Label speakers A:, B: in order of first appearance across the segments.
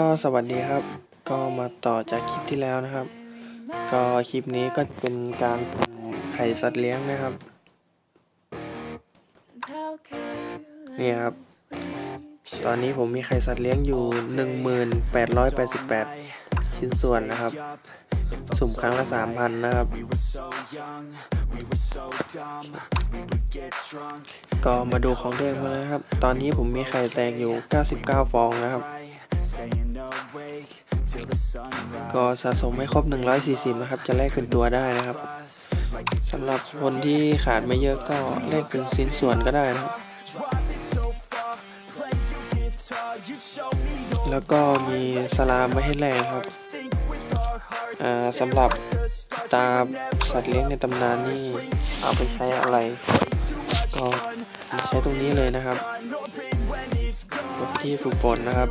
A: ก็สวัสดีครับ ก็มาต่อจากคลิปที่แล้วนะครับ ก็คลิปนี้ก็เป็นการไข่สัตว์เลี้ยงนะครับ นี่ครับ ตอนนี้ผมมีไข่สัตว์เลี้ยงอยู่ 1888 ชิ้นส่วนนะครับ สุ่มครั้งละ 3,000 นะครับ ก็มาดูของตัวเองมาเลยครับ ตอนนี้ผมมีไข่แตกอยู่ 99 ฟองนะครับ ก็สะสมให้ครบ 140 นะครับ จะแลกเป็นตัวได้นะครับสำหรับคนที่ขาดไม่เยอะก็แลกเป็นชิ้นส่วนก็ได้นะครับ แล้วก็มีสลามไม่ให้แลกครับอ่าสำหรับตาสัตว์เลี้ยงในตำนานนี่เอาไปใช้อะไร ก็ใช้ตรงนี้เลยนะครับที่ฝึกฝนนะครับ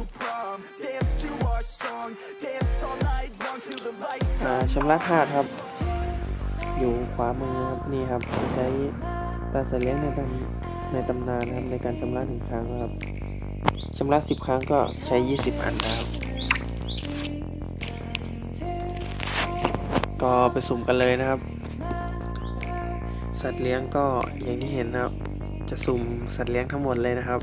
A: ชำระธาตุครับ อยู่ขวามือครับนี่ครับใช้ตาสัตว์เลี้ยงในตำในตำนานนะครับในการชำระหนึ่งครั้งครับชำระสิบครั้งก็ใช้ 20 อันนะครับ ก็ไปสุ่มกันเลยนะครับ สัตว์เลี้ยงก็อย่างที่เห็นนะครับ จะสุ่มสัตว์เลี้ยงทั้งหมดเลยนะครับ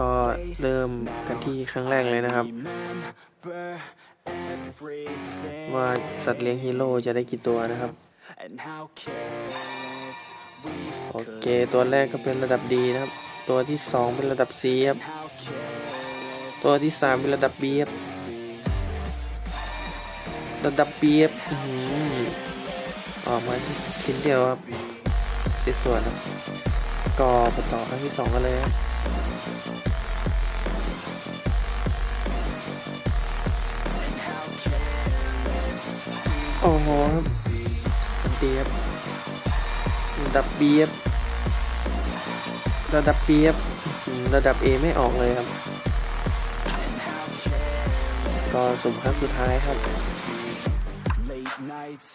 A: ก็เริ่มกันที่ครั้งแรกเลยนะครับ ว่าสัตว์เลี้ยงฮีโร่จะได้กี่ตัวนะครับ โอเค ตัวแรกก็เป็นระดับดีนะครับ ตัวที่สองเป็นระดับ C ครับตัวที่สามเป็นระดับ B ครับระดับ B ครับออกมาชิ้นเดียวครับสิส่วนครับก็ไปต่อครั้งที่สองกันเลยครับ ดับ B ครับระดับ B ครับอื้อหือระดับ A ไม่ออกเลยครับ ก็สุ่มครั้งสุดท้ายครับ
B: Late nights,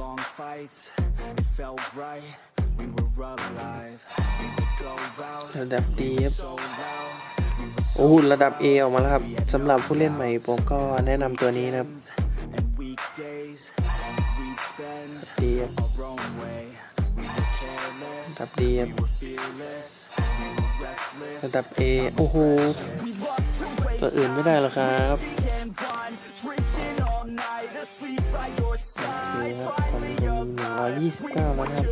B: long fights, it felt right. We were alive. We would go out
A: ระดับ D ครับ
B: so loud.
A: โอ้ระดับ A ออกมาแล้วครับสำหรับผู้เล่นใหม่ผมก็แนะนำตัวนี้นะครับ ดับ D ระดับ A โอ้โหตัวอื่นไม่ได้หรอครับนี่ครับตอนนี้หนึ่งร้อ
B: ยยี่สิบเก้าแล้วครับ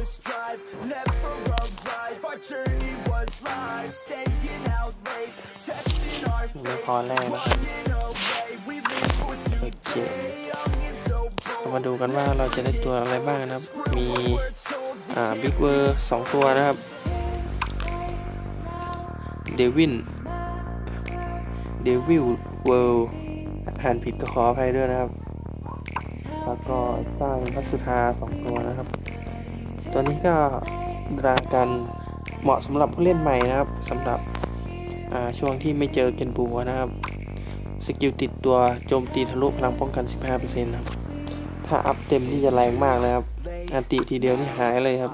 A: ไม่พอแรกนะครับโอเคมาดูกันว่าเราจะได้ตัวอะไรบ้างนะครับ มี อ่าบิ๊กเวอร์สองตัวนะครับ เดวิน เดวิลเวิลด์อ่านผิดก็ขออภัยด้วยนะครับ แล้วก็สร้างพัสุธาสองตัวนะครับ ตัวนี้ก็รากันเหมาะสำหรับผู้เล่นใหม่นะครับสำหรับช่วงที่ไม่เจอเกนบูนะครับสกิลติดตัวโจมตีทะลุพลังป้องกัน 15%นะครับ ถ้าอัพเต็มนี่จะแรงมากเลยครับ อันติทีเดียวนี่หายเลยครับ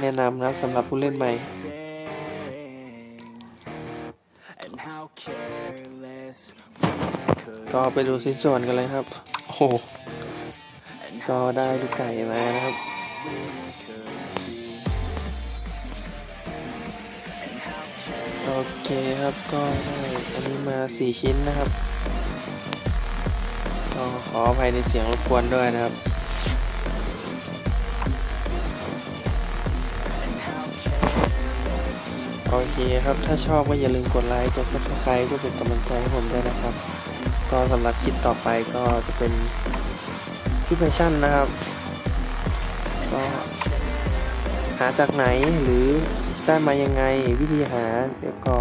A: แนะนำนะสำหรับผู้เล่นใหม่ ก็ไปดูชิ้นส่วนกันเลยครับ โอ้โหก็ได้ลูกไก่มานะครับโอเคครับก็ได้อันนี้มาสี่ชิ้นนะครับ ก็ขออภัยในเสียงรบกวนด้วยนะครับ โอเคครับ ถ้าชอบก็อย่าลืมกดไลค์ กด subscribe เพื่อเป็นกำลังใจให้ผมด้วยนะครับ ก็สำหรับคลิปต่อไปก็จะเป็นคลิปแฟชั่นนะครับ ก็หาจากไหนหรือได้มายังไงวิธีหาเดี๋ยวก็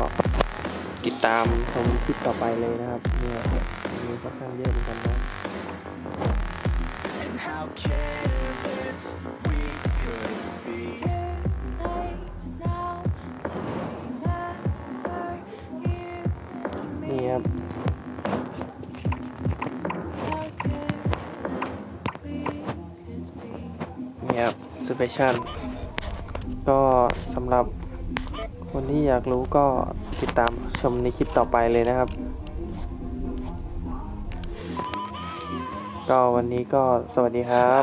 A: ติดตามชมคลิปต่อไปเลยนะครับเนี่ยมีค่อนข้างเยอะเหมือนกันนะ นี่ครับสเปเชียลก็สำหรับคนคนที่อยากรู้ก็ติดตามชมในคลิปต่อไปเลยนะครับ ก็วันนี้ก็สวัสดีครับ